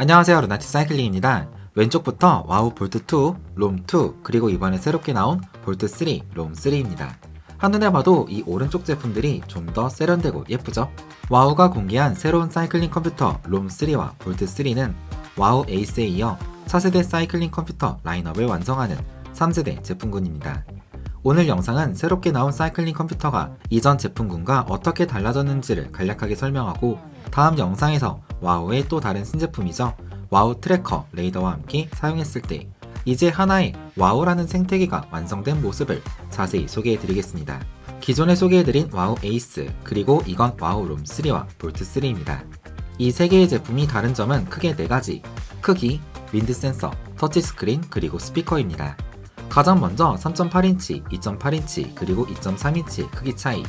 안녕하세요 루나티 사이클링입니다. 왼쪽부터 와우 볼트 2, 롬 2, 그리고 이번에 새롭게 나온 볼트 3, 롬 3입니다. 한눈에 봐도 이 오른쪽 제품들이 좀 더 세련되고 예쁘죠? 와우가 공개한 새로운 사이클링 컴퓨터 롬 3와 볼트 3는 와우 에이스에 이어 4세대 사이클링 컴퓨터 라인업을 완성하는 3세대 제품군입니다. 오늘 영상은 새롭게 나온 사이클링 컴퓨터가 이전 제품군과 어떻게 달라졌는지를 간략하게 설명하고 다음 영상에서 와우의 또 다른 신제품이죠. 와우 트래커 레이더와 함께 사용했을 때 이제 하나의 와우라는 생태계가 완성된 모습을 자세히 소개해 드리겠습니다. 기존에 소개해드린 와우 에이스 그리고 이건 와우 롬 3와 볼트 3입니다. 이 세 개의 제품이 다른 점은 크게 네 가지 크기, 윈드 센서, 터치 스크린 그리고 스피커입니다. 가장 먼저 3.8인치, 2.8인치, 그리고 2.3인치 크기 차이.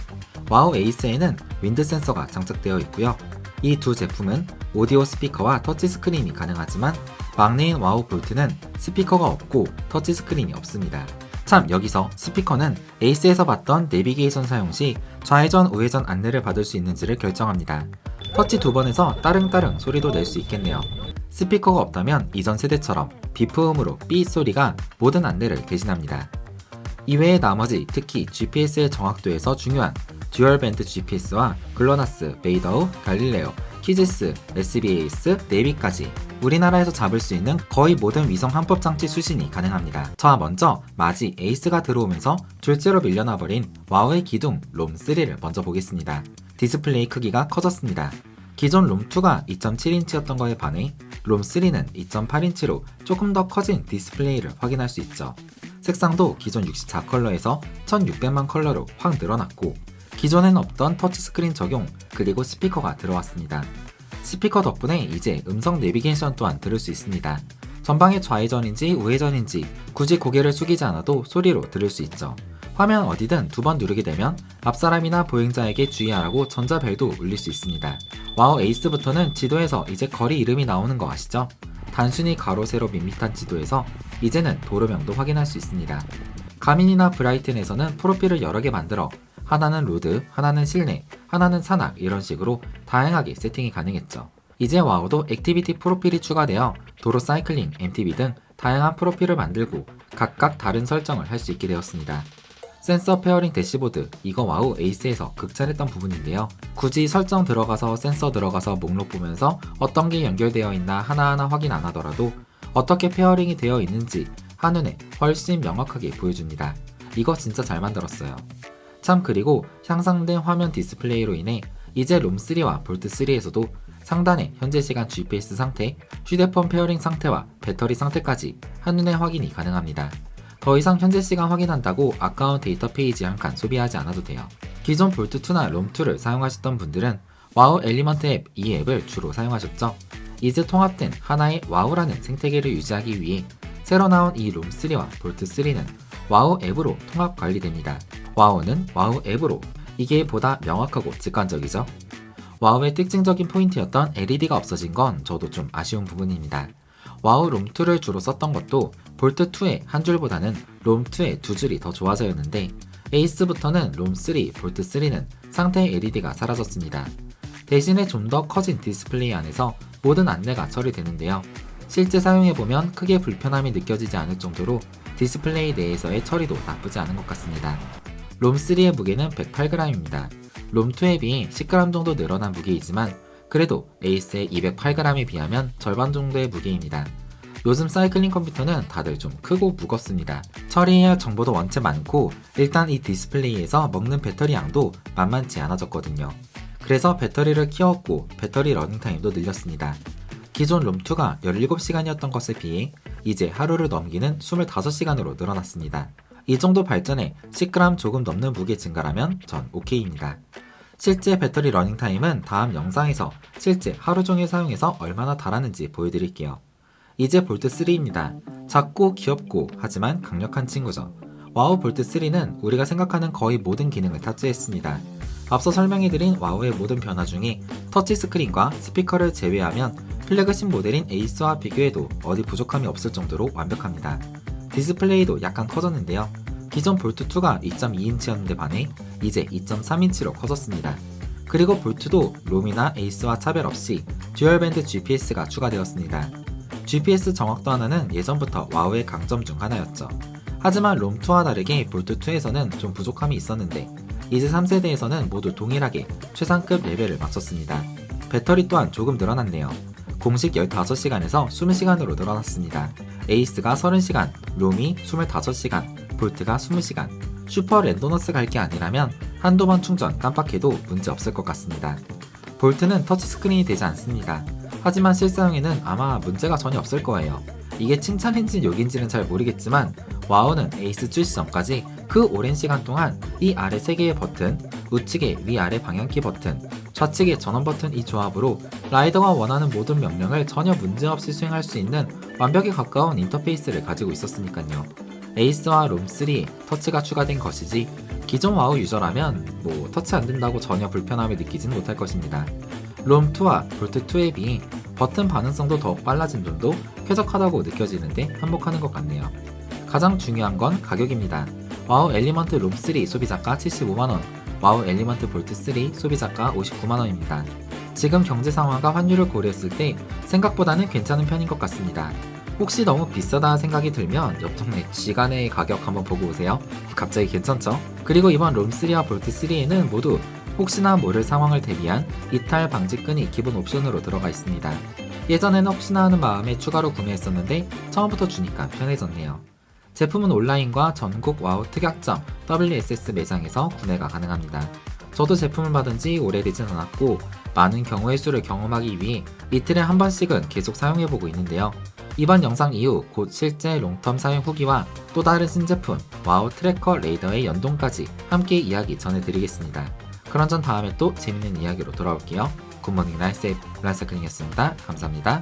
와우 에이스에는 윈드 센서가 장착되어 있고요. 이 두 제품은 오디오 스피커와 터치 스크린이 가능하지만 막내인 와우 볼트는 스피커가 없고 터치 스크린이 없습니다. 참 여기서 스피커는 에이스에서 봤던 내비게이션 사용 시 좌회전 우회전 안내를 받을 수 있는지를 결정합니다. 터치 두 번에서 따릉따릉 소리도 낼 수 있겠네요. 스피커가 없다면 이전 세대처럼 비프음으로 삐 소리가 모든 안내를 대신합니다. 이외에 나머지 특히 GPS의 정확도에서 중요한 듀얼밴드 GPS와 글로나스, 베이더우, 갈릴레오, 키지스, SBAS, 네비까지 우리나라에서 잡을 수 있는 거의 모든 위성 한법 장치 수신이 가능합니다. 자 먼저 마지 에이스가 들어오면서 둘째로 밀려나 버린 와우의 기둥 롬3를 먼저 보겠습니다. 디스플레이 크기가 커졌습니다. 기존 롬2가 2.7인치였던 거에 반해 롬3는 2.8인치로 조금 더 커진 디스플레이를 확인할 수 있죠. 색상도 기존 64컬러에서 1600만 컬러로 확 늘어났고 기존엔 없던 터치스크린 적용 그리고 스피커가 들어왔습니다. 스피커 덕분에 이제 음성 내비게이션 또한 들을 수 있습니다. 전방의 좌회전인지 우회전인지 굳이 고개를 숙이지 않아도 소리로 들을 수 있죠. 화면 어디든 두 번 누르게 되면 앞사람이나 보행자에게 주의하라고 전자벨도 울릴 수 있습니다. 와우 에이스부터는 지도에서 이제 거리 이름이 나오는 거 아시죠? 단순히 가로 세로 밋밋한 지도에서 이제는 도로명도 확인할 수 있습니다. 가민이나 브라이튼에서는 프로필을 여러 개 만들어 하나는 로드, 하나는 실내, 하나는 산악 이런 식으로 다양하게 세팅이 가능했죠. 이제 와우도 액티비티 프로필이 추가되어 도로 사이클링, MTB 등 다양한 프로필을 만들고 각각 다른 설정을 할 수 있게 되었습니다. 센서 페어링 대시보드 이거 와우 에이스에서 극찬했던 부분인데요. 굳이 설정 들어가서 센서 들어가서 목록 보면서 어떤 게 연결되어 있나 하나하나 확인 안 하더라도 어떻게 페어링이 되어 있는지 한눈에 훨씬 명확하게 보여줍니다. 이거 진짜 잘 만들었어요. 참 그리고 향상된 화면 디스플레이로 인해 이제 롬3와 볼트3에서도 상단에 현재 시간 GPS 상태, 휴대폰 페어링 상태와 배터리 상태까지 한눈에 확인이 가능합니다. 더 이상 현재 시간 확인한다고 아까운 데이터 페이지 한 칸 소비하지 않아도 돼요. 기존 볼트2나 롬2를 사용하셨던 분들은 와우 엘리먼트 앱 이 앱을 주로 사용하셨죠. 이제 통합된 하나의 와우라는 생태계를 유지하기 위해 새로 나온 이 롬3와 볼트3는 와우 앱으로 통합 관리됩니다. 와우는 와우 앱으로 이게 보다 명확하고 직관적이죠. 와우의 특징적인 포인트였던 LED가 없어진 건 저도 좀 아쉬운 부분입니다. 와우 롬2를 주로 썼던 것도 볼트2의 한 줄보다는 롬2의 두 줄이 더 좋아서였는데 에이스부터는 롬3, 볼트3는 상태의 LED가 사라졌습니다. 대신에 좀 더 커진 디스플레이 안에서 모든 안내가 처리되는데요. 실제 사용해보면 크게 불편함이 느껴지지 않을 정도로 디스플레이 내에서의 처리도 나쁘지 않은 것 같습니다. 롬3의 무게는 108g입니다. 롬2에 비해 10g 정도 늘어난 무게이지만 그래도 에이스의 208g에 비하면 절반 정도의 무게입니다. 요즘 사이클링 컴퓨터는 다들 좀 크고 무겁습니다. 처리해야 할 정보도 원체 많고 일단 이 디스플레이에서 먹는 배터리 양도 만만치 않아졌거든요. 그래서 배터리를 키웠고 배터리 러닝타임도 늘렸습니다. 기존 롬2가 17시간이었던 것에 비해 이제 하루를 넘기는 25시간으로 늘어났습니다. 이 정도 발전에 10g 조금 넘는 무게 증가라면 전 오케이입니다. 실제 배터리 러닝타임은 다음 영상에서 실제 하루 종일 사용해서 얼마나 달았는지 보여드릴게요. 이제 볼트3입니다. 작고 귀엽고 하지만 강력한 친구죠. 와우 볼트3는 우리가 생각하는 거의 모든 기능을 탑재했습니다. 앞서 설명해드린 와우의 모든 변화 중에 터치 스크린과 스피커를 제외하면 플래그십 모델인 에이스와 비교해도 어디 부족함이 없을 정도로 완벽합니다. 디스플레이도 약간 커졌는데요. 기존 볼트2가 2.2인치였는데 반해 이제 2.3인치로 커졌습니다. 그리고 볼트도 롬이나 에이스와 차별 없이 듀얼밴드 GPS가 추가되었습니다. GPS 정확도 하나는 예전부터 와우의 강점 중 하나였죠. 하지만 롬2와 다르게 볼트2에서는 좀 부족함이 있었는데 이제 3세대에서는 모두 동일하게 최상급 레벨을 맞췄습니다. 배터리 또한 조금 늘어났네요. 공식 15시간에서 20시간으로 늘어났습니다. 에이스가 30시간, 롬이 25시간, 볼트가 20시간. 슈퍼 랜도너스 갈게 아니라면 한두 번 충전 깜빡해도 문제 없을 것 같습니다. 볼트는 터치스크린이 되지 않습니다. 하지만 실사용에는 아마 문제가 전혀 없을 거예요. 이게 칭찬인지 욕인지는 잘 모르겠지만 와우는 에이스 출시 전까지 그 오랜 시간 동안 이 아래 3개의 버튼, 우측의 위아래 방향키 버튼, 좌측의 전원 버튼 이 조합으로 라이더가 원하는 모든 명령을 전혀 문제없이 수행할 수 있는 완벽에 가까운 인터페이스를 가지고 있었으니까요. 에이스와 롬3 터치가 추가된 것이지 기존 와우 유저라면 뭐 터치 안 된다고 전혀 불편함을 느끼지는 못할 것입니다. 롬2와 볼트2에 비해 버튼 반응성도 더욱 빨라진 점도 쾌적하다고 느껴지는데 한몫하는 것 같네요. 가장 중요한 건 가격입니다. 와우 엘리먼트 롬3 소비자가 75만원, 와우 엘리먼트 볼트3 소비자가 59만원입니다. 지금 경제 상황과 환율을 고려했을 때 생각보다는 괜찮은 편인 것 같습니다. 혹시 너무 비싸다 생각이 들면 옆 동네 G간의 가격 한번 보고 오세요. 갑자기 괜찮죠? 그리고 이번 롬3와 볼트3에는 모두 혹시나 모를 상황을 대비한 이탈 방지끈이 기본 옵션으로 들어가 있습니다. 예전에는 혹시나 하는 마음에 추가로 구매했었는데 처음부터 주니까 편해졌네요. 제품은 온라인과 전국 와우 특약점 WSS 매장에서 구매가 가능합니다. 저도 제품을 받은 지 오래되진 않았고 많은 경우의 수를 경험하기 위해 이틀에 한 번씩은 계속 사용해보고 있는데요. 이번 영상 이후 곧 실제 롱텀 사용 후기와 또 다른 신제품 와우 트래커 레이더의 연동까지 함께 이야기 전해드리겠습니다. 그런 전 다음에 또 재밌는 이야기로 돌아올게요. 굿모닝 라이세이브 란사클링이었습니다. 감사합니다.